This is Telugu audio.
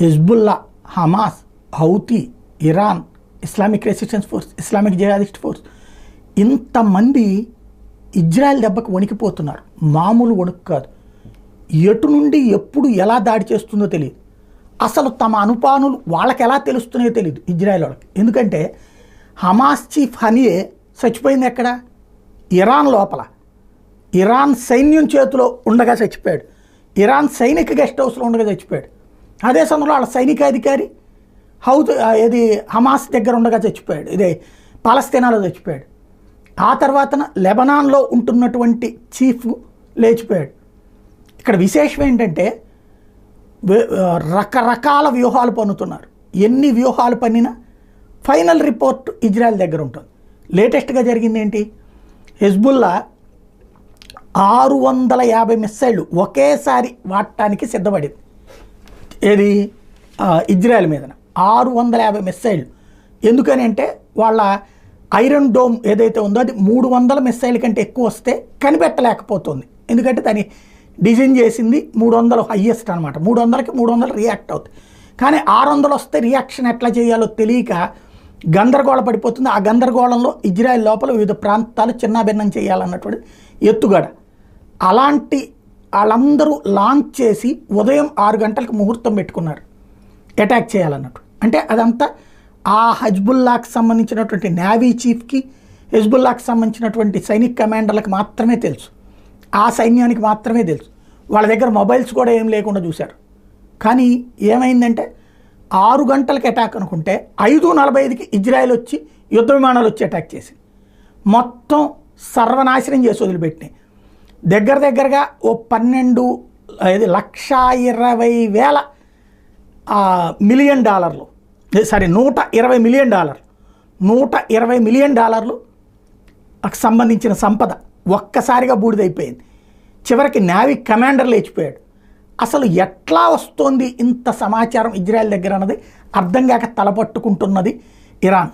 Hezbollah Hamas Houthi Iran Islamic resistance force Islamic jihadist force ఇంతమంది ఇజ్రాయెల్ దెబ్బకు వణికిపోతున్నారు. మామూలు వణుకు కాదు. ఎటు నుండి ఎప్పుడు ఎలా దాడి చేస్తుందో తెలియదు. అసలు తమ అనుపానులు వాళ్ళకి ఎలా తెలుస్తున్నాయో తెలియదు ఇజ్రాయెల్ వాళ్ళకి. ఎందుకంటే హమాస్ చీఫ్ హనియే చచ్చిపోయింది ఎక్కడ? ఇరాన్ లోపల. ఇరాన్ సైన్యం చేతిలో ఉండగా చచ్చిపోయాడు. ఇరాన్ సైనిక గెస్ట్ హౌస్లో ఉండగా చచ్చిపోయాడు. అదే సమయంలో వాళ్ళ సైనికాధికారి హౌత్ ఇది హమాస్ దగ్గర ఉండగా చచ్చిపోయాడు. ఇదే పాలస్తీనాలో చచ్చిపోయాడు. ఆ తర్వాత లెబనాన్లో ఉంటున్నటువంటి చీఫ్ లేచిపోయాడు. ఇక్కడ విశేషం ఏంటంటే రకరకాల వ్యూహాలు పన్నుతున్నారు. ఎన్ని వ్యూహాలు పన్నినా ఫైనల్ రిపోర్ట్ ఇజ్రాయెల్ దగ్గర ఉంటుంది. లేటెస్ట్గా జరిగింది ఏంటి? హెజ్బుల్లా ఆరు వందల యాభై మిస్సైళ్ళు ఒకేసారి వాడటానికి సిద్ధపడింది. ఏది? ఇజ్రాయెల్ మీదన. ఆరు వందల యాభై మిస్సైల్ ఎందుకని అంటే వాళ్ళ ఐరన్ డోమ్ ఏదైతే ఉందో అది మూడు వందల మిస్సైల్ కంటే ఎక్కువ వస్తే కనిపెట్టలేకపోతుంది. ఎందుకంటే దాన్ని డిజైన్ చేసింది మూడు వందలు హయ్యెస్ట్ అనమాట మూడు వందలకి మూడు వందలు రియాక్ట్ అవుతుంది కానీ ఆరు వందలు వస్తే రియాక్షన్ ఎట్లా చేయాలో తెలియక గందరగోళ పడిపోతుంది. ఆ గందరగోళంలో ఇజ్రాయెల్ లోపల వివిధ ప్రాంతాలు చిన్నాభిన్నం చేయాలన్నటువంటి ఎత్తుగడ. అలాంటి వాళ్ళందరూ లాంచ్ చేసి ఉదయం ఆరు గంటలకు ముహూర్తం పెట్టుకున్నారు. అటాక్ చేయాలన్నట్టు. అంటే అదంతా ఆ హజ్బుల్లాకి సంబంధించినటువంటి నేవీ చీఫ్కి హెజ్బుల్లాకి సంబంధించినటువంటి సైనిక్ కమాండర్లకు మాత్రమే తెలుసు. ఆ సైన్యానికి మాత్రమే తెలుసు. వాళ్ళ దగ్గర మొబైల్స్ కూడా ఏం లేకుండా చూశారు. కానీ ఏమైందంటే ఆరు గంటలకు అటాక్ అనుకుంటే ఐదు నలభై ఐదుకి ఇజ్రాయెల్ వచ్చి యుద్ధ విమానాలు వచ్చి అటాక్ చేసింది. మొత్తం సర్వనాశనం చేసి వదిలిపెట్టినాయి. దగ్గర దగ్గరగా ఓ పన్నెండు ఇది లక్ష ఇరవై వేల మిలియన్ డాలర్లు. సారీ నూట ఇరవై మిలియన్ డాలర్లు. నూట ఇరవై మిలియన్ డాలర్లు సంబంధించిన సంపద ఒక్కసారిగా బూడిదైపోయింది. చివరికి నావీ కమాండర్ లేచిపోయాడు. అసలు ఎట్లా వస్తోంది ఇంత సమాచారం ఇజ్రాయెల్ దగ్గర అన్నది అర్థం కాక తలపట్టుకుంటున్నది ఇరాన్.